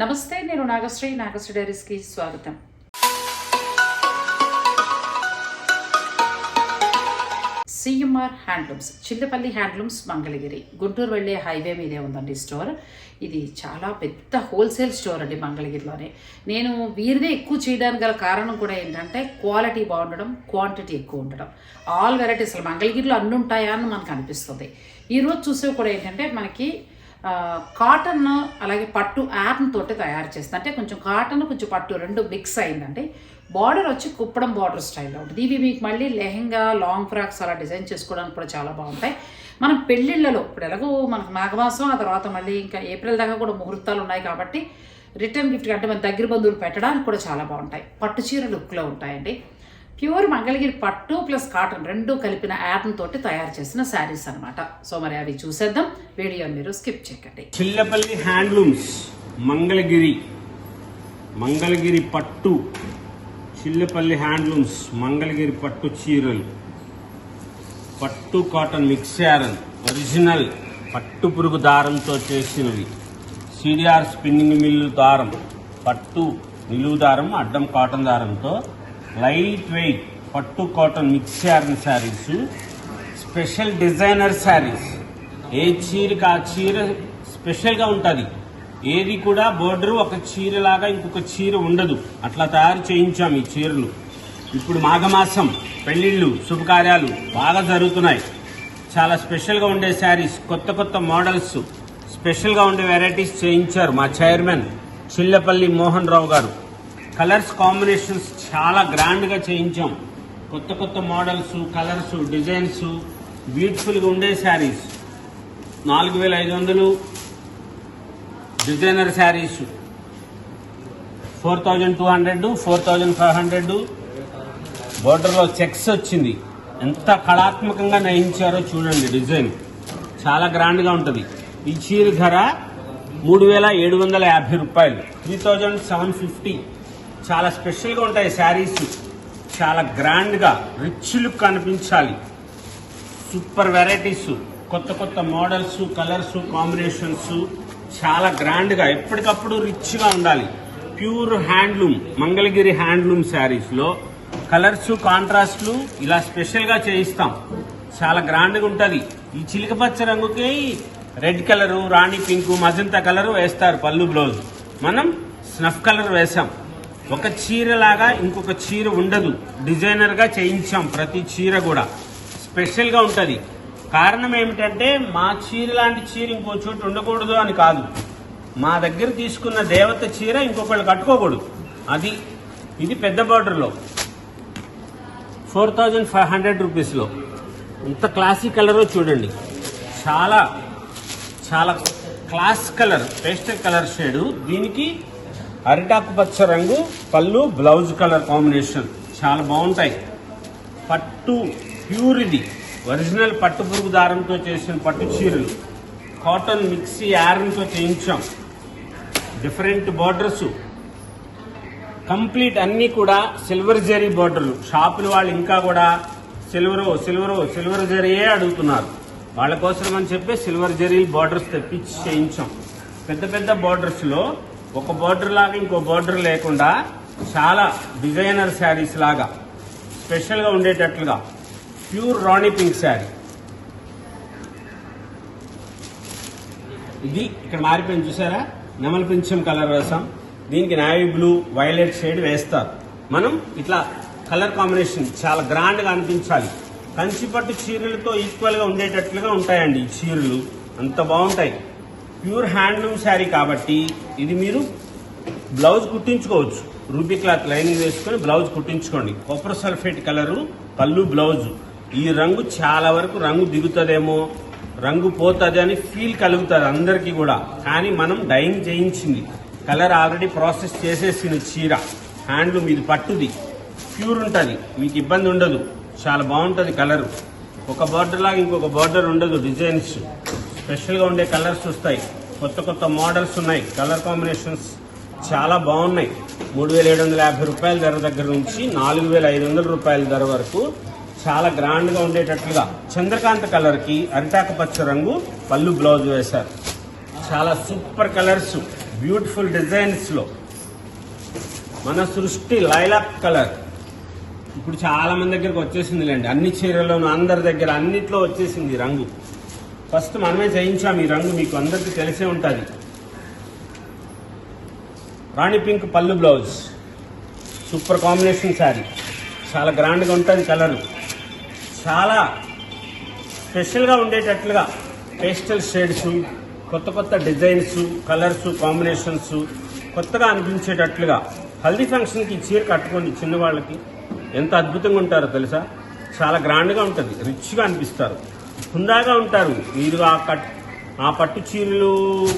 నమస్తే నేను నాగశ్రీ. నాగశ్రీ డైరీస్కి స్వాగతం. CMR handlooms Chillapalli handlooms Mangalagiri. Guntur వెళ్ళే హైవే మీదే ఉందండి స్టోర్. ఇది చాలా పెద్ద హోల్సేల్ స్టోర్ అండి మంగళగిరిలోనే. నేను వీరిదే ఎక్కువ చేయడానికి గల కారణం కూడా ఏంటంటే క్వాలిటీ బాగుండడం క్వాంటిటీ ఎక్కువ ఉండడం. ఆల్ వెరైటీస్ అసలు మంగళగిరిలో అన్ని ఉంటాయా అని మనకు అనిపిస్తుంది. ఈరోజు చూసేవి కూడా ఏంటంటే మనకి కాటన్ అలాగే పట్టు యాప్ని తోటి తయారు చేస్తాను అంటే కొంచెం కాటన్ కొంచెం పట్టు రెండు మిక్స్ అయిందండి. బార్డర్ వచ్చి కుప్పడం బార్డర్ స్టైల్లో ఉంటుంది. ఇవి మీకు మళ్ళీ లెహెంగా లాంగ్ ఫ్రాక్స్ అలా డిజైన్ చేసుకోవడానికి కూడా చాలా బాగుంటాయి. మనం పెళ్ళిళ్ళలో ఇప్పుడు ఎలాగో మనకు మాఘమాసం ఆ తర్వాత మళ్ళీ ఇంకా ఏప్రిల్ దాకా కూడా ముహూర్తాలు ఉన్నాయి కాబట్టి రిటర్న్ గిఫ్ట్ అంటే మన దగ్గర బంధువులు పెట్టడానికి కూడా చాలా బాగుంటాయి. పట్టు చీర లుక్లో ఉంటాయండి. ప్యూర్ మంగళగిరి పట్టు ప్లస్ కాటన్ రెండు కలిపిన యాటన్ తోటి తయారు చేసిన శారీస్ అన్నమాట. సో మరి అవి చూసేద్దాం. వీడియో మీరు స్కిప్ చేయకండి. చిల్లపల్లి హ్యాండ్లూమ్స్ మంగళగిరి మంగళగిరి పట్టు చిల్లపల్లి హ్యాండ్లూమ్స్ మంగళగిరి పట్టు చీరలు పట్టు కాటన్ మిక్స్ యారన్ ఒరిజినల్ పట్టు పురుగు దారంతో చేసినవి. సిడిఆర్ స్పిన్నింగ్ మిల్లు దారం పట్టు నిలువు దారం అడ్డం కాటన్ దారంతో లైట్ వెయిట్ పట్టు కాటన్ మిక్స్ చేరిన శారీస్ స్పెషల్ డిజైనర్ శారీస్. ఏ చీరకి ఆ చీర స్పెషల్గా ఉంటుంది? ఏది కూడా బోర్డర్ ఒక చీరలాగా ఇంకొక చీర ఉండదు. అట్లా తయారు చేయించాం ఈ చీరలు. ఇప్పుడు మాఘమాసం పెళ్ళిళ్ళు శుభకార్యాలు బాగా జరుగుతున్నాయి. చాలా స్పెషల్గా ఉండే శారీస్ కొత్త కొత్త మోడల్స్ స్పెషల్గా ఉండే వెరైటీస్ చేయించారు మా చైర్మన్ చిల్లపల్లి మోహన్ రావు గారు. కలర్స్ కాంబినేషన్స్ చాలా గ్రాండ్గా చేయించాం. కొత్త కొత్త మోడల్స్ కలర్స్ డిజైన్స్ బ్యూటిఫుల్గా ఉండే శారీస్ నాలుగు వేల ఐదు వందలు. Designer saris four thousand two hundred four thousand five hundred. బోర్డర్లో చెక్స్ వచ్చింది. ఎంత కళాత్మకంగా నయించారో చూడండి డిజైన్. చాలా గ్రాండ్గా ఉంటుంది. ఈ చీర ధర మూడు వేల ఏడు వందల యాభై రూపాయలు. త్రీ థౌజండ్ సెవెన్ ఫిఫ్టీ చాలా స్పెషల్గా ఉంటాయి శారీస్. చాలా గ్రాండ్గా రిచ్ లుక్ కనిపించాలి సూపర్ వెరైటీస్ కొత్త కొత్త మోడల్స్ కలర్స్ కాంబినేషన్స్ చాలా గ్రాండ్గా ఎప్పటికప్పుడు రిచ్గా ఉండాలి. ప్యూర్ హ్యాండ్లూమ్ మంగళగిరి హ్యాండ్లూమ్ శారీస్లో కలర్స్ కాంట్రాస్ట్లు ఇలా స్పెషల్గా చేయిస్తాం. చాలా గ్రాండ్గా ఉంటుంది. ఈ చిలకపచ్చ రంగుకి red colour rani pink magenta colour వేస్తారు పళ్ళు బ్లౌజ్ మనం స్నఫ్ కలర్ వేసాం ఒక చీరలాగా ఇంకొక చీర ఉండదు. డిజైనర్గా చేయించాం ప్రతి చీర కూడా. స్పెషల్గా ఉంటుంది. కారణం ఏమిటంటే మా చీర లాంటి చీర ఇంకో చోటు ఉండకూడదు అని కాదు. మా దగ్గర తీసుకున్న దేవత చీర ఇంకొకళ్ళు కట్టుకోకూడదు. అది ఇది పెద్ద బార్డర్లో ఫోర్ థౌజండ్ ఫైవ్ హండ్రెడ్ రూపీస్లో ఇంత క్లాసిక్ కలరో చూడండి. చాలా చాలా class colour pastel colour shade దీనికి అరిటాకు పచ్చ రంగు పళ్ళు బ్లౌజ్ కలర్ కాంబినేషన్. చాలా బాగుంటాయి. పట్టు ప్యూర్ ఇది ఒరిజినల్ పట్టు పురుగు దారంతో చేసిన పట్టు చీరలు. కాటన్ మిక్సీ యారన్తో చేయించాం. Different borders. కంప్లీట్ అన్నీ కూడా సిల్వర్ జరీ బార్డర్లు. షాపులు వాళ్ళు ఇంకా కూడా సిల్వరు సిల్వరు సిల్వర్ జరీయే అడుగుతున్నారు. వాళ్ళ కోసం అని చెప్పి సిల్వర్ జరీ బార్డర్స్ తెప్పించి చేయించాం. పెద్ద పెద్ద బార్డర్స్లో ఒక బార్డర్ లాగా ఇంకో బార్డర్ లేకుండా చాలా డిజైనర్ శారీస్ లాగా స్పెషల్గా ఉండేటట్లుగా ప్యూర్ రాణి పింక్ శారీ ఇది ఇక్కడ మారిపోయింది చూసారా? నెమలి పింఛం కలర్ రసం. దీనికి నావీ బ్లూ వైలెట్ షేడ్ వేస్తారు. మనం ఇట్లా కలర్ కాంబినేషన్ చాలా గ్రాండ్గా అనిపించాలి. కంచిపట్టు చీరలతో ఈక్వల్గా ఉండేటట్లుగా ఉంటాయండి ఈ చీరలు. అంత బాగుంటాయి. ప్యూర్ హ్యాండ్లూమ్ శారీ కాబట్టి ఇది మీరు బ్లౌజ్ కుట్టించుకోవచ్చు. రూబీ క్లాత్ లైనింగ్ వేసుకొని బ్లౌజ్ కుట్టించుకోండి. కొప్పర్ సల్ఫేట్ కలరు పళ్ళు బ్లౌజ్. ఈ రంగు చాలా వరకు రంగు దిగుతుందేమో రంగు పోతుంది అని ఫీల్ కలుగుతుంది అందరికీ కూడా. కానీ మనం డైయింగ్ చేయించింది. కలర్ ఆల్రెడీ ప్రాసెస్ చేసేసింది చీర. హ్యాండ్లూమ్ ఇది పట్టుది. ప్యూర్ ఉంటుంది. మీకు ఇబ్బంది ఉండదు. చాలా బాగుంటుంది కలర్. ఒక బార్డర్ లాగా ఇంకొక బార్డర్ ఉండదు. డిజైన్స్. స్పెషల్గా ఉండే కలర్స్ వస్తాయి. కొత్త కొత్త మోడల్స్ ఉన్నాయి. కలర్ కాంబినేషన్స్ చాలా బాగున్నాయి. మూడు వేల ఏడు వందల యాభై రూపాయల ధర దగ్గర నుంచి నాలుగు వేల ఐదు వందల రూపాయల ధర వరకు చాలా గ్రాండ్గా ఉండేటట్లుగా చంద్రకాంత కలర్కి అరిటాకు పచ్చ రంగు పళ్ళు బ్లౌజ్ వేశారు. చాలా సూపర్ కలర్స్ బ్యూటిఫుల్ డిజైన్స్లో మన సృష్టి లైలాక్ కలర్. ఇప్పుడు చాలా మంది దగ్గరకు వచ్చేసింది లేండి అన్ని చీరల్లోనూ అందరి దగ్గర అన్నిట్లో వచ్చేసింది రంగు. ఫస్ట్ మనమే చేయించాం ఈ రంగు మీకు అందరికీ తెలిసే ఉంటుంది. రాణి పింక్ పళ్ళు బ్లౌజ్. Super combination sari. చాలా గ్రాండ్గా ఉంటుంది కలరు. చాలా స్పెషల్గా ఉండేటట్లుగా పేస్టల్ షేడ్స్ కొత్త కొత్త డిజైన్స్ కలర్స్ కాంబినేషన్స్ కొత్తగా అనిపించేటట్లుగా హల్దీ ఫంక్షన్కి చీర కట్టుకోండి చిన్నవాళ్ళకి ఎంత అద్భుతంగా ఉంటారో తెలుసా? చాలా గ్రాండ్గా ఉంటుంది. రిచ్గా అనిపిస్తారు. హుందాగా ఉంటారు. మీరు ఆ కట్ ఆ పట్టు చీరలు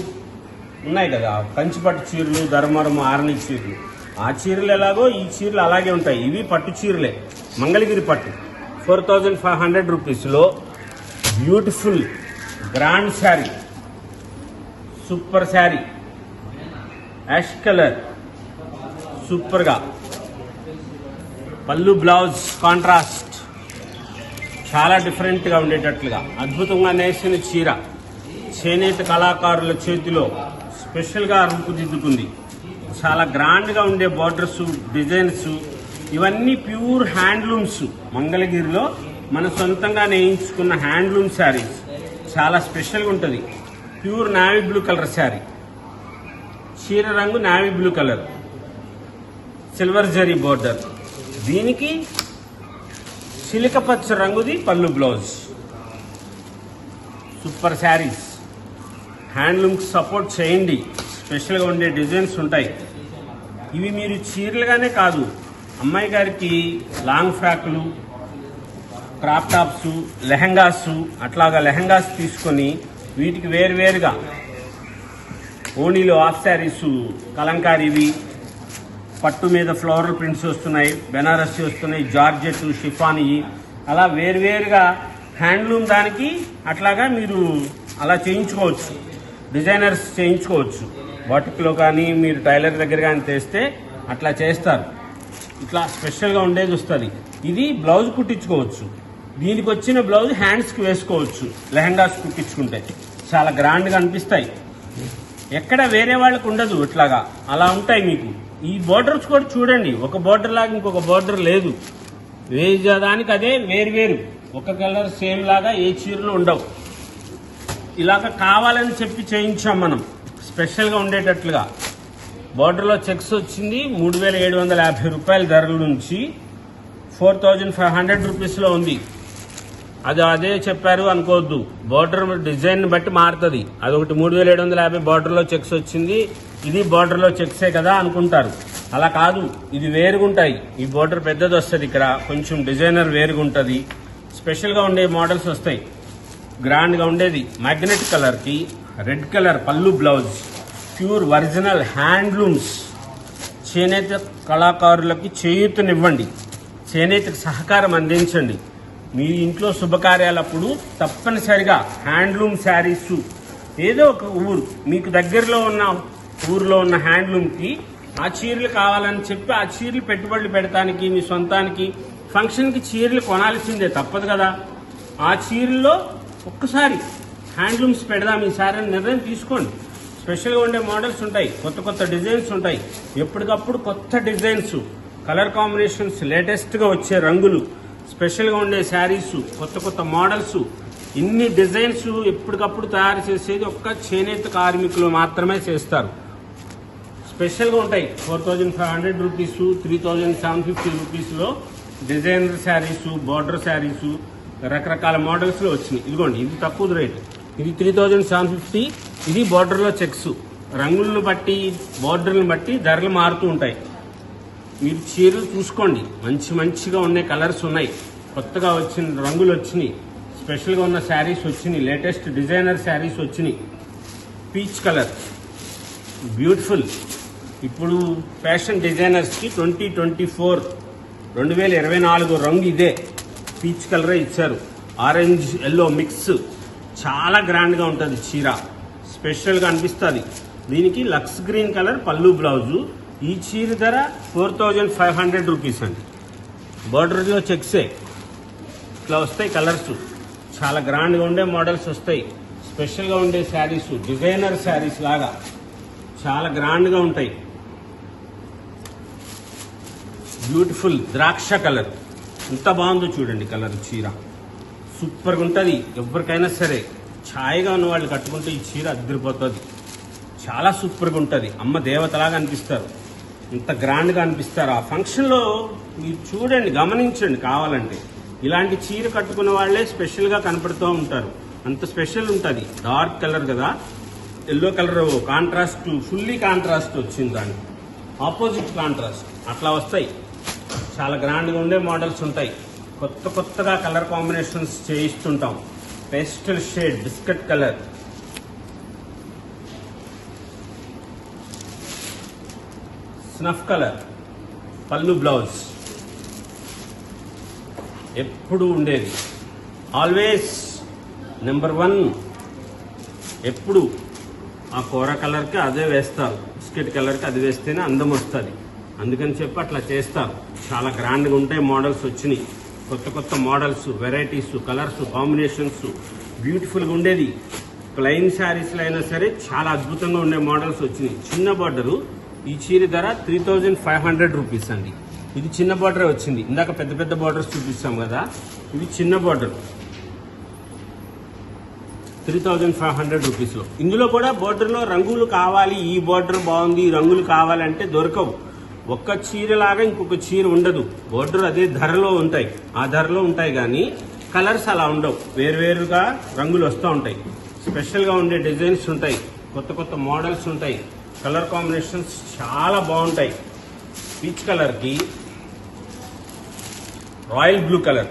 ఉన్నాయి కదా. కంచి పట్టు చీరలు ధర్మవరం ఆరణి చీరలు. ఆ చీరలు ఎలాగో ఈ చీరలు అలాగే ఉంటాయి. ఇవి పట్టు చీరలే. మంగళగిరి పట్టు. ఫోర్ థౌజండ్ ఫైవ్ హండ్రెడ్ రూపీస్లో beautiful grand sari. Super sari. Ash colour. సూపర్గా. పళ్ళు బ్లౌజ్ కాంట్రాస్ట్. చాలా డిఫరెంట్గా ఉండేటట్లుగా. అద్భుతంగా నేసిన చీర. చేనేత కళాకారుల చేతిలో స్పెషల్గా రూపుదిద్దుకుంది. చాలా గ్రాండ్గా ఉండే బార్డర్స్ డిజైన్స్ ఇవన్నీ ప్యూర్ హ్యాండ్లూమ్స్. మంగళగిరిలో మన సొంతంగా నేయించుకున్న హ్యాండ్లూమ్ శారీస్. చాలా స్పెషల్గా ఉంటుంది. Pure navy blue colour sari. చీర రంగు navy blue colour. Silver zari border. దీనికి చిలిక పచ్చ రంగుది పళ్ళు బ్లౌజ్. సూపర్ శారీస్. హ్యాండ్లూమ్కి సపోర్ట్ చేయండి. స్పెషల్గా ఉండే డిజైన్స్ ఉంటాయి. ఇవి మీరు చీరలుగానే కాదు అమ్మాయి గారికి లాంగ్ ఫ్రాక్లు క్రాప్ టాప్స్ లెహంగాస్ అట్లాగా లెహంగాస్ తీసుకొని వీటికి వేరువేరుగా ఓణీలో ఆఫ్ శారీస్ కలంకారీవి పట్టు మీద ఫ్లోరల్ ప్రింట్స్ వస్తున్నాయి బెనారస్సి వస్తున్నాయి జార్జెట్లు షిఫానీ అలా వేరువేరుగా హ్యాండ్లూమ్ దానికి అట్లాగా మీరు అలా చేయించుకోవచ్చు. డిజైనర్స్ చేయించుకోవచ్చు. వాటిలో కానీ మీరు టైలర్ దగ్గర కానీ తెస్తే అట్లా చేస్తారు. ఇట్లా స్పెషల్గా ఉండేది వస్తుంది. ఇది బ్లౌజ్ కుట్టించుకోవచ్చు. దీనికి వచ్చిన బ్లౌజ్ హ్యాండ్స్కి వేసుకోవచ్చు. లెహంగాస్ కుట్టించుకుంటే. చాలా గ్రాండ్గా అనిపిస్తాయి. ఎక్కడ వేరే వాళ్ళకు ఉండదు ఇట్లాగా. అలా ఉంటాయి మీకు. ఈ బోర్డర్స్ కూడా చూడండి. ఒక బోర్డర్ లాగా ఇంకొక బోర్డర్ లేదు. వేదానికి అదే వేరు వేరు. ఒక కలర్ సేమ్ లాగా ఏ చీరలు ఉండవు. ఇలాగ కావాలని చెప్పి చేయించాం మనం. స్పెషల్గా ఉండేటట్లుగా. బార్డర్లో చెక్స్ వచ్చింది. మూడు వేల ఏడు వందల యాభై రూపాయల ధరల నుంచి ఫోర్ థౌజండ్ ఫైవ్ హండ్రెడ్ రూపీస్లో ఉంది. అది అదే చెప్పారు అనుకోవద్దు. బార్డర్ డిజైన్ బట్టి మారుతుంది. అదొకటి మూడు వేల ఏడు వందల యాభై బార్డర్లో చెక్స్ వచ్చింది. ఇది బార్డర్లో చెక్సే కదా అనుకుంటారు. అలా కాదు ఇది వేరుగుంటాయి. ఈ బార్డర్ పెద్దది వస్తుంది ఇక్కడ. కొంచెం డిజైనర్ వేరుగా ఉంటుంది స్పెషల్గా ఉండే మోడల్స్ వస్తాయి. గ్రాండ్గా ఉండేది మ్యాగ్నెట్ కలర్కి రెడ్ కలర్ పళ్ళు బ్లౌజ్ ప్యూర్ ఒరిజినల్ హ్యాండ్లూమ్స్ చేనేత కళాకారులకి చేయూతనివ్వండి. చేనేతకు సహకారం అందించండి. మీ ఇంట్లో శుభకార్యాలప్పుడు తప్పనిసరిగా హ్యాండ్లూమ్ శారీస్ ఏదో ఒక ఊరు మీకు దగ్గరలో ఉన్న ఊరిలో ఉన్న హ్యాండ్లూమ్కి ఆ చీరలు కావాలని చెప్పి ఆ చీరలు పెట్టుబడులు పెడతానికి మీ సొంతానికి ఫంక్షన్కి చీరలు కొనాల్సిందే తప్పదు కదా. ఆ చీరల్లో ఒక్కసారి హ్యాండ్లూమ్స్ పెడదాం ఈసారి అని నిర్ణయం తీసుకోండి. స్పెషల్గా ఉండే మోడల్స్ ఉంటాయి కొత్త కొత్త డిజైన్స్ ఉంటాయి. ఎప్పటికప్పుడు కొత్త డిజైన్స్ కలర్ కాంబినేషన్స్ లేటెస్ట్గా వచ్చే రంగులు స్పెషల్గా ఉండే శారీస్ కొత్త కొత్త మోడల్స్ ఇన్ని డిజైన్స్ ఎప్పటికప్పుడు తయారు చేసేది ఒక్క చేనేత కార్మికులు మాత్రమే చేస్తారు. స్పెషల్గా ఉంటాయి. Four thousand five hundred rupees three thousand seven fifty రూపీస్లో డిజైనర్ శారీస్ బార్డర్ శారీస్ రకరకాల మోడల్స్లో వచ్చినాయి. ఇదిగోండి ఇది తక్కువ రేట్. ఇది త్రీ థౌజండ్ సెవెన్ ఫిఫ్టీ ఇది బార్డర్లో చెక్స్. రంగులను బట్టి బార్డర్లను బట్టి ధరలు మారుతూ ఉంటాయి. మీరు చీరలు చూసుకోండి. మంచి మంచిగా ఉండే కలర్స్ ఉన్నాయి. కొత్తగా వచ్చిన రంగులు వచ్చినాయి. స్పెషల్గా ఉన్న శారీస్ వచ్చినాయి. లేటెస్ట్ డిజైనర్ శారీస్ వచ్చినాయి. Peach colour. బ్యూటిఫుల్. ఇప్పుడు ఫ్యాషన్ డిజైనర్స్కి ట్వంటీ ట్వంటీ ఫోర్ రెండు వేల ఇరవై నాలుగు రంగు ఇదే. పీచ్ కలరే ఇచ్చారు. Orange yellow mix. చాలా గ్రాండ్గా ఉంటుంది చీర. స్పెషల్గా అనిపిస్తుంది. దీనికి లక్స్ గ్రీన్ కలర్ పళ్ళు బ్లౌజు. ఈ చీర ధర four thousand five hundred rupees అండి. బార్డర్లో చెక్సే. ఇట్లా వస్తాయి కలర్స్. చాలా గ్రాండ్గా ఉండే మోడల్స్ వస్తాయి. స్పెషల్గా ఉండే శారీస్ డిజైనర్ శారీస్ లాగా. చాలా గ్రాండ్గా ఉంటాయి. బ్యూటిఫుల్ ద్రాక్ష కలర్. ఎంత బాగుందో చూడండి కలర్ చీర. సూపర్గా ఉంటుంది. ఎవరికైనా సరే ఛాయగా ఉన్న వాళ్ళు కట్టుకుంటే ఈ చీర అద్దరిపోతుంది. చాలా సూపర్గా ఉంటుంది. అమ్మ దేవతలాగా అనిపిస్తారు. ఇంత గ్రాండ్గా అనిపిస్తారు. ఆ ఫంక్షన్లో మీరు చూడండి గమనించండి కావాలంటే. ఇలాంటి చీర కట్టుకున్న వాళ్ళే స్పెషల్గా కనపడుతూ ఉంటారు. అంత స్పెషల్ ఉంటుంది. డార్క్ కలర్ కదా. Yellow colour contrast fully contrast వచ్చింది దానికి. Opposite contrast. అట్లా వస్తాయి. చాలా గ్రాండ్గా ఉండే మోడల్స్ ఉంటాయి. కొత్త కొత్తగా colour combinations చేయిస్తుంటాం. Pastel shade biscuit colour. Snuff colour. పళ్ళు బ్లౌజ్. ఎప్పుడు ఉండేది. Always number one. ఎప్పుడు ఆ కూర కలర్కి అదే వేస్తారు. బిస్కెట్ కలర్కి అది వేస్తేనే అందం వస్తుంది. అందుకని చెప్పి అట్లా చేస్తారు. చాలా గ్రాండ్గా ఉంటాయి మోడల్స్ వచ్చినాయి. కొత్త కొత్త మోడల్స్ వెరైటీస్ కలర్స్ కాంబినేషన్స్ బ్యూటిఫుల్గా ఉండేది. ప్లెయిన్ శారీస్లో అయినా సరే చాలా అద్భుతంగా ఉండే మోడల్స్ వచ్చినాయి. చిన్న బార్డరు ఈ చీర ధర three thousand five hundred rupees అండి. ఇది చిన్న బార్డరే వచ్చింది. ఇందాక పెద్ద పెద్ద బార్డర్స్ చూపిస్తాం కదా. ఇది చిన్న border three thousand five hundred రూపీస్లో ఇందులో కూడా బార్డర్లో రంగులు కావాలి ఈ బోర్డర్ బాగుంది ఈ రంగులు కావాలంటే దొరకవు. ఒక్క చీరలాగా ఇంకొక చీర ఉండదు. బోర్డర్ అదే ధరలో ఉంటాయి. ఆ ధరలో ఉంటాయి కానీ కలర్స్ అలా ఉండవు. వేరువేరుగా రంగులు వస్తూ ఉంటాయి. స్పెషల్గా ఉండే డిజైన్స్ ఉంటాయి. కొత్త కొత్త మోడల్స్ ఉంటాయి. కలర్ కాంబినేషన్స్ చాలా బాగుంటాయి. పీచ్ కలర్కి royal blue colour.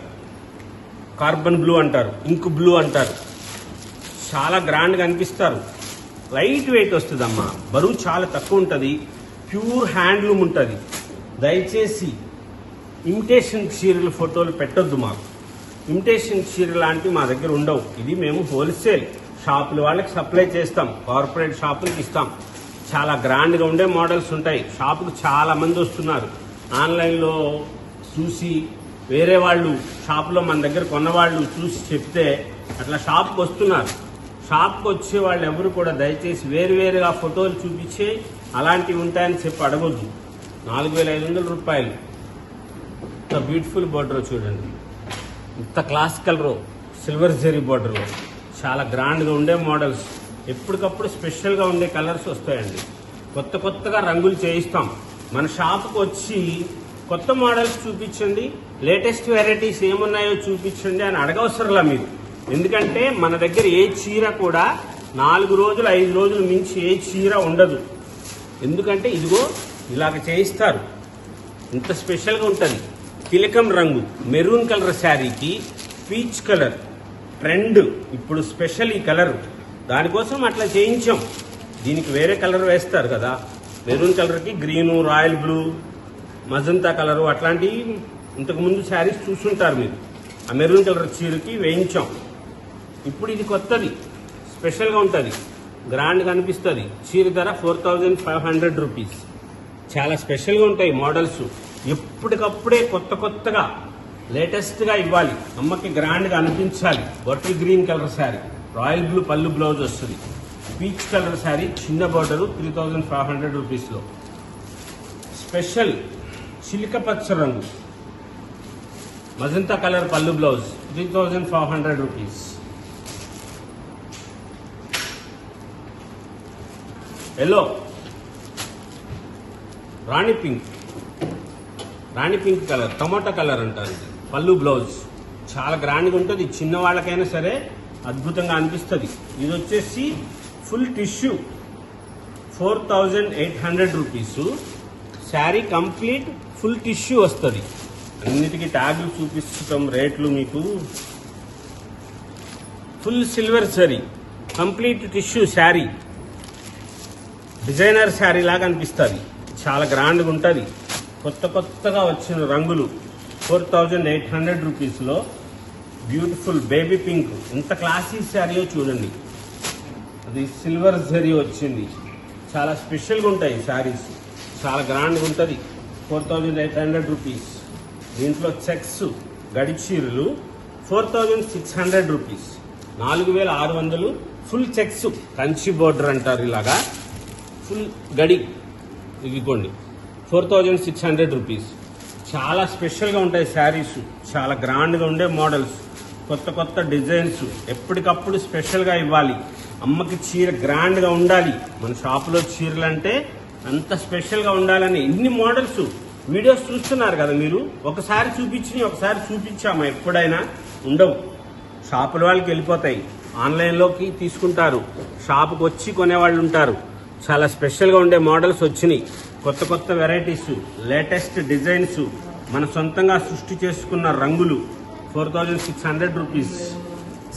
Carbon blue అంటారు. ఇంక్ బ్లూ అంటారు. చాలా గ్రాండ్గా అనిపిస్తారు. లైట్ వెయిట్ వస్తుందమ్మా. బరువు చాలా తక్కువ ఉంటుంది. ప్యూర్ హ్యాండ్లూమ్ ఉంటుంది. దయచేసి ఇమిటేషన్ చీరల ఫోటోలు పెట్టొద్దు మాకు. ఇమిటేషన్ చీరలు లాంటివి మా దగ్గర ఉండవు. ఇది మేము హోల్సేల్ షాపుల వాళ్ళకి సప్లై చేస్తాం. కార్పొరేట్ షాపులకి ఇస్తాం. చాలా గ్రాండ్గా ఉండే మోడల్స్ ఉంటాయి. షాపుకు చాలా మంది వస్తున్నారు. ఆన్లైన్లో చూసి వేరే వాళ్ళు షాపులో మన దగ్గర కొన్నవాళ్ళు చూసి చెప్తే అట్లా షాప్కి వస్తున్నారు. షాప్కి వచ్చే వాళ్ళు ఎవరు కూడా దయచేసి వేరువేరుగా ఫోటోలు చూపించే అలాంటివి ఉంటాయని చెప్పి అడగొద్దు. నాలుగు వేల ఐదు వందల రూపాయలు. ఇంత బ్యూటిఫుల్ బార్డర్ చూడండి. ఇంత క్లాసికల్ రో సిల్వర్ జెరీ బార్డర్. చాలా గ్రాండ్గా ఉండే మోడల్స్. ఎప్పటికప్పుడు స్పెషల్గా ఉండే కలర్స్ వస్తాయండి. కొత్త కొత్తగా రంగులు చేయిస్తాం. మన షాప్కి వచ్చి కొత్త మోడల్స్ చూపించండి లేటెస్ట్ వెరైటీస్ ఏమున్నాయో చూపించండి అని అడగవసరంలా మీరు. ఎందుకంటే మన దగ్గర ఏ చీర కూడా నాలుగు రోజులు ఐదు రోజులు మించి ఏ చీర ఉండదు. ఎందుకంటే ఇదిగో ఇలాగ చేయిస్తారు. ఇంత స్పెషల్గా ఉంటుంది. తిలకం రంగు మెరూన్ కలర్ శారీకి పీచ్ కలర్ ట్రెండ్. ఇప్పుడు స్పెషల్ ఈ కలర్. దానికోసం అట్లా చేయించాం. దీనికి వేరే కలర్ వేస్తారు కదా. మెరూన్ కలర్కి green royal blue magenta colour అట్లాంటివి ఇంతకుముందు శారీస్ చూసుంటారు మీరు. ఆ మెరూన్ కలర్ చీరకి వేయించాం. ఇప్పుడు ఇది కొత్తది. స్పెషల్గా ఉంటుంది. గ్రాండ్గా అనిపిస్తుంది చీర ధర four thousand five hundred rupees. చాలా స్పెషల్గా ఉంటాయి మోడల్స్. ఎప్పటికప్పుడే కొత్త కొత్తగా లేటెస్ట్గా ఇవ్వాలి. అమ్మకి గ్రాండ్గా అనిపించాలి. Bottle green colour sari royal blue పళ్ళు బ్లౌజ్ వస్తుంది. పీచ్ కలర్ శారీ చిన్న border three thousand five hundred రూపీస్లో. స్పెషల్ చిలిక పచ్చ రంగు. మజంతా కలర్ పళ్ళు blouse three thousand five hundred rupees. Yellow రాణి పింక్. రాణి పింక్ కలర్ టమాటా కలర్ అంటారు పళ్ళు బ్లౌజ్. చాలా గ్రాండ్గా ఉంటుంది. చిన్నవాళ్ళకైనా సరే అద్భుతంగా అనిపిస్తుంది. ఇది వచ్చేసి full tissue. Four thousand eight hundred rupees. Sari complete full tissue వస్తుంది. అన్నిటికీ ట్యాగ్లు చూపిస్తాం రేట్లు మీకు. Full silver sari complete tissue sari. Designer sari లాగా అనిపిస్తుంది. చాలా గ్రాండ్గా ఉంటుంది. కొత్త కొత్తగా వచ్చిన రంగులు. ఫోర్ థౌజండ్ ఎయిట్ హండ్రెడ్ రూపీస్లో బ్యూటిఫుల్ బేబీ పింక్. ఎంత క్లాసీ శారీయో చూడండి. అది సిల్వర్ జరీ వచ్చింది. చాలా స్పెషల్గా ఉంటాయి శారీస్. చాలా గ్రాండ్గా ఉంటుంది. Four thousand eight hundred rupees. దీంట్లో checks గడిచీరలు four thousand six hundred rupees. నాలుగు వేల ఆరు వందలు ఫుల్ చెక్స్ కంచి బోర్డర్ అంటారు ఇలాగా. ఫుల్ గడి. ఇదిగోండి. Four thousand six hundred rupees. చాలా స్పెషల్గా ఉంటాయి శారీస్. చాలా గ్రాండ్గా ఉండే మోడల్స్. కొత్త కొత్త డిజైన్స్. ఎప్పటికప్పుడు స్పెషల్గా ఇవ్వాలి. అమ్మకి చీర గ్రాండ్గా ఉండాలి. మన షాపులో చీరలు అంటే అంత స్పెషల్గా ఉండాలని ఇన్ని మోడల్స్. వీడియోస్ చూస్తున్నారు కదా మీరు? ఒకసారి చూపించి ఒకసారి చూపించామా? ఎప్పుడైనా? ఉండవు. షాపుల వాళ్ళకి వెళ్ళిపోతాయి. ఆన్లైన్లోకి తీసుకుంటారు. షాపుకి వచ్చి కొనేవాళ్ళు ఉంటారు. చాలా స్పెషల్గా ఉండే మోడల్స్ వచ్చినాయి. కొత్త కొత్త వెరైటీస్ లేటెస్ట్ డిజైన్స్ మన సొంతంగా సృష్టి చేసుకున్న రంగులు. Four thousand six hundred rupees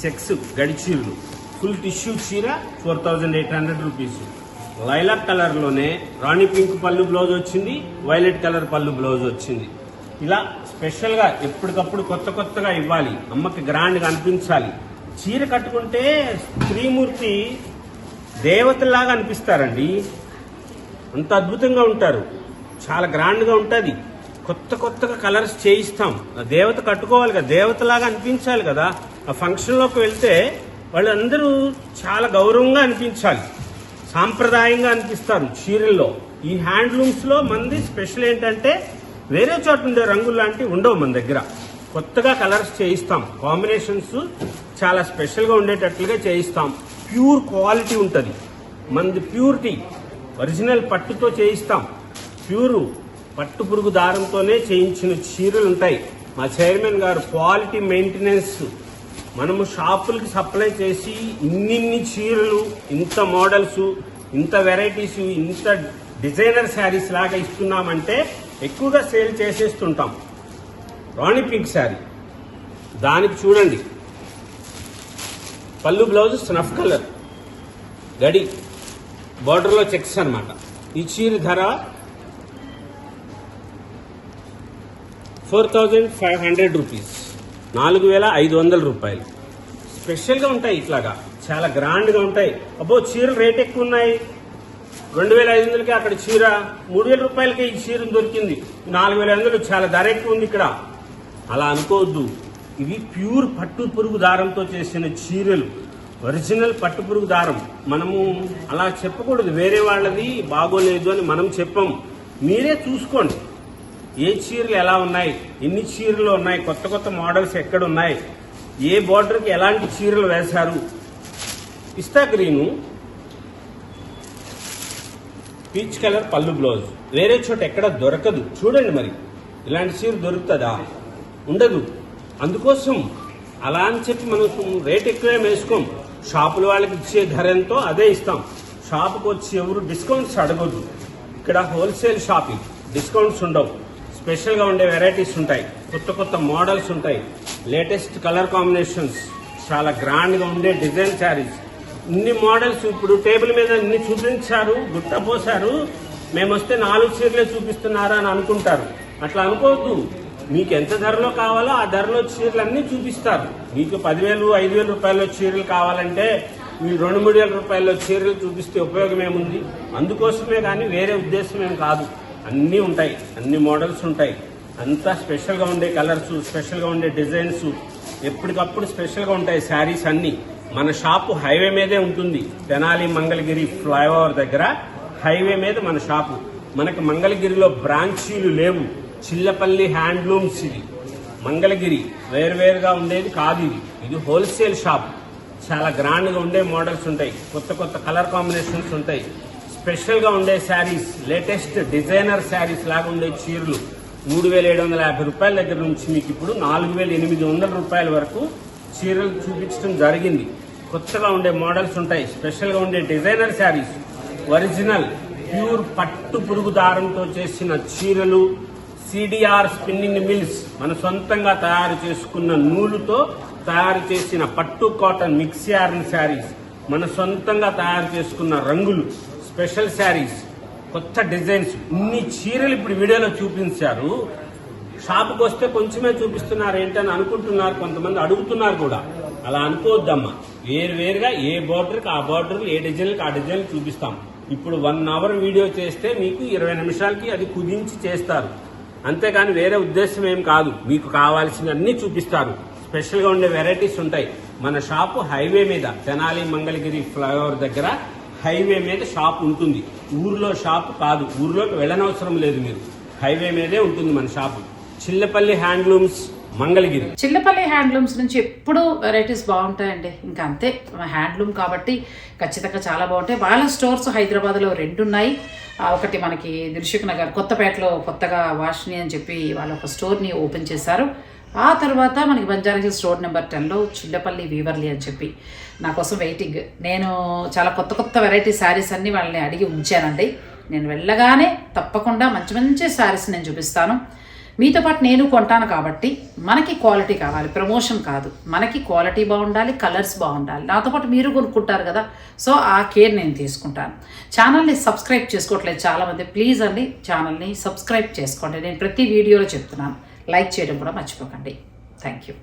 sex గడిచీరలు ఫుల్ టిష్యూ చీర four thousand eight hundred rupees lilac కలర్లోనే రాణి పింక్ పళ్ళు బ్లౌజ్ వచ్చింది వైలెట్ కలర్ పళ్ళు బ్లౌజ్ వచ్చింది. ఇలా స్పెషల్గా ఎప్పటికప్పుడు కొత్త కొత్తగా ఇవ్వాలి. అమ్మకి గ్రాండ్గా అనిపించాలి. చీర కట్టుకుంటే స్త్రీమూర్తి దేవతలాగా అనిపిస్తారండి. అంత అద్భుతంగా ఉంటారు. చాలా గ్రాండ్గా ఉంటుంది. కొత్త కొత్తగా కలర్స్ చేయిస్తాం. ఆ దేవత కట్టుకోవాలి కదా దేవతలాగా అనిపించాలి కదా. ఆ ఫంక్షన్లోకి వెళ్తే వాళ్ళందరూ చాలా గౌరవంగా అనిపించాలి. సాంప్రదాయంగా అనిపిస్తారు చీరల్లో. ఈ హ్యాండ్లూమ్స్లో మంది స్పెషల్ ఏంటంటే వేరే చోట ఉండే రంగులు లాంటివి ఉండవు మన దగ్గర. కొత్తగా కలర్స్ చేయిస్తాం. కాంబినేషన్స్ చాలా స్పెషల్గా ఉండేటట్లుగా చేయిస్తాం. ప్యూర్ క్వాలిటీ ఉంటుంది. మనది ప్యూరిటీ. ఒరిజినల్ పట్టుతో చేయిస్తాం. ప్యూరు పట్టు పురుగు దారంతోనే చేయించిన చీరలు ఉంటాయి. మా చైర్మన్ గారు క్వాలిటీ మెయింటెనెన్స్. మనము షాపులకి సప్లై చేసి ఇన్నిన్ని చీరలు ఇంత మోడల్స్ ఇంత వెరైటీస్ ఇంత డిజైనర్ శారీస్ లాగా ఇస్తున్నామంటే ఎక్కువగా సేల్ చేసేస్తుంటాం. రాణి పింక్ శారీ. దానికి చూడండి. పళ్ళు బ్లౌజ్ స్నఫ్ కలర్. గడి బార్డర్లో చెక్స్ అన్నమాట. ఈ చీర ధర four thousand five hundred rupees. నాలుగు వేల ఐదు వందల రూపాయలు. స్పెషల్గా ఉంటాయి ఇట్లాగా. చాలా గ్రాండ్గా ఉంటాయి. అబ్బో చీరలు రేట్ ఎక్కువ ఉన్నాయి రెండు వేల ఐదు వందలకి అక్కడ చీర మూడు వేల రూపాయలకి ఈ చీర దొరికింది. నాలుగు వేల ఐదు వందలు చాలా ధర ఎక్కువ ఉంది ఇక్కడ. అలా అనుకోవద్దు. ఇవి ప్యూర్ పట్టు పురుగు దారంతో చేసిన చీరలు. ఒరిజినల్ పట్టు పురుగు దారం. మనము అలా చెప్పకూడదు. వేరే వాళ్ళది బాగోలేదు అని మనం చెప్పం. మీరే చూసుకోండి. ఏ చీరలు ఎలా ఉన్నాయి? ఎన్ని చీరలు ఉన్నాయి? కొత్త కొత్త మోడల్స్ ఎక్కడ ఉన్నాయి ఏ బోర్డర్కి ఎలాంటి చీరలు వేశారు? పిస్తా గ్రీను పీచ్ కలర్ పళ్ళు బ్లౌజ్. వేరే చోట ఎక్కడ దొరకదు. చూడండి మరి. ఇలాంటి చీర దొరుకుతుందా? ఉండదు. అందుకోసం అలా అని చెప్పి మనం రేట్ ఎక్కువే వేసుకోం షాపుల వాళ్ళకి ఇచ్చే ధర ఎంతో అదే ఇస్తాం. షాపుకి వచ్చి ఎవరు డిస్కౌంట్స్ అడగొద్దు. ఇక్కడ హోల్సేల్ షాపింగ్ డిస్కౌంట్స్ ఉండవు. స్పెషల్గా ఉండే వెరైటీస్ ఉంటాయి. కొత్త కొత్త మోడల్స్ ఉంటాయి. లేటెస్ట్ కలర్ కాంబినేషన్స్ చాలా గ్రాండ్గా ఉండే డిజైన్ శారీస్. ఇన్ని మోడల్స్ ఇప్పుడు టేబుల్ మీద ఇన్ని చూపించారు గుట్టపోసారు మేము వస్తే నాలుగు చీరలే చూపిస్తున్నారా అని అనుకుంటారు. అట్లా అనుకోవద్దు. మీకు ఎంత ధరలో కావాలో ఆ ధరలో చీరలు అన్నీ చూపిస్తారు. మీకు పదివేలు ఐదు వేల రూపాయల చీరలు కావాలంటే మీరు రెండు మూడు వేల రూపాయల చీరలు చూపిస్తే ఉపయోగం ఏముంది? అందుకోసమే కానీ వేరే ఉద్దేశం ఏం కాదు. అన్నీ ఉంటాయి. అన్ని మోడల్స్ ఉంటాయి. అంతా స్పెషల్గా ఉండే కలర్స్ స్పెషల్గా ఉండే డిజైన్స్ ఎప్పటికప్పుడు స్పెషల్గా ఉంటాయి శారీస్ అన్నీ. మన షాపు హైవే మీదే ఉంటుంది. తెనాలి మంగళగిరి ఫ్లైఓవర్ దగ్గర హైవే మీద మన షాపు. మనకి మంగళగిరిలో బ్రాంచీలు లేవు. చిల్లపల్లి హ్యాండ్లూమ్స్ ఇది. మంగళగిరి. వేరువేరుగా ఉండేది కాదు ఇది. ఇది హోల్సేల్ షాప్. చాలా గ్రాండ్గా ఉండే మోడల్స్ ఉంటాయి. కొత్త కొత్త కలర్ కాంబినేషన్స్ ఉంటాయి. స్పెషల్గా ఉండే శారీస్ లేటెస్ట్ డిజైనర్ శారీస్ లాగా ఉండే చీరలు మూడు వేల ఏడు వందల యాభై రూపాయల దగ్గర నుంచి మీకు ఇప్పుడు నాలుగు వేల ఎనిమిది వందల రూపాయల వరకు చీరలు చూపించడం జరిగింది. కొత్తగా ఉండే మోడల్స్ ఉంటాయి. స్పెషల్గా ఉండే డిజైనర్ శారీస్ ఒరిజినల్ ప్యూర్ పట్టు పురుగు దారంతో చేసిన చీరలు సిడిఆర్ స్పిన్నింగ్ మిల్స్ మన సొంతంగా తయారు చేసుకున్న నూలుతో తయారు చేసిన పట్టు కాటన్ మిక్స్ యార్న్ శారీస్ మన సొంతంగా తయారు చేసుకున్న రంగులు స్పెషల్ శారీస్ కొత్త డిజైన్స్ ఇన్ని చీరలు ఇప్పుడు వీడియోలో చూపించారు. షాప్కి వస్తే కొంచెమే చూపిస్తున్నారు ఏంటని అనుకుంటున్నారు కొంతమంది అడుగుతున్నారు కూడా. అలా అనుకోవద్దమ్మా. వేరు వేరుగా ఏ బార్డర్కి ఆ బార్డర్ ఏ డిజైన్కి ఆ డిజైన్ చూపిస్తాం. ఇప్పుడు వన్ అవర్ వీడియో చేస్తే మీకు ఇరవై నిమిషాలకి అది కుదించి చేస్తారు. అంతేకాని వేరే ఉద్దేశం ఏం కాదు. మీకు కావాల్సిన అన్ని చూపిస్తారు స్పెషల్గా ఉండే వెరైటీస్ ఉంటాయి. మన షాపు హైవే మీద తెనాలి మంగళగిరి ఫ్లైఓవర్ దగ్గర హైవే మీద షాప్ ఉంటుంది. ఊర్లో షాప్ కాదు. ఊర్లోకి వెళ్ళనవసరం లేదు మీరు. హైవే మీదే ఉంటుంది మన shop. Chillapalli handlooms Mangalagiri. Chillapalli handlooms నుంచి ఎప్పుడూ వెరైటీస్ బాగుంటాయండి. ఇంకా అంతే. హ్యాండ్లూమ్ కాబట్టి ఖచ్చితంగా చాలా బాగుంటాయి. వాళ్ళ స్టోర్స్ హైదరాబాద్లో రెండు ఉన్నాయి ఒకటి మనకి దిల్షుక్ నగర్ కొత్తపేటలో కొత్తగా వాష్ని అని చెప్పి వాళ్ళ ఒక స్టోర్ని ఓపెన్ చేశారు. ఆ తర్వాత మనకి బంజారా హిల్స్ రోడ్ నెంబర్ టెన్లో చిల్లపల్లి వీవర్లీ అని చెప్పి నా కోసం వెయిటింగ్. నేను చాలా కొత్త కొత్త వెరైటీ శారీస్ అన్నీ వాళ్ళని అడిగి ఉంచానండి. నేను వెళ్ళగానే తప్పకుండా మంచి మంచి శారీస్ నేను చూపిస్తాను. మీతో పాటు నేను కొంటాను కాబట్టి మనకి క్వాలిటీ కావాలి ప్రమోషన్ కాదు. మనకి క్వాలిటీ బాగుండాలి కలర్స్ బాగుండాలి. నాతో పాటు మీరు కొనుక్కుంటారు కదా సో ఆ కేర్ నేను తీసుకుంటాను. ఛానల్ని సబ్స్క్రైబ్ చేసుకోవట్లేదు చాలామంది. ప్లీజ్ అండి ఛానల్ని సబ్స్క్రైబ్ చేసుకోండి. నేను ప్రతి వీడియోలో చెప్తున్నాను. లైక్ చేయడం కూడా మర్చిపోకండి. Thank you.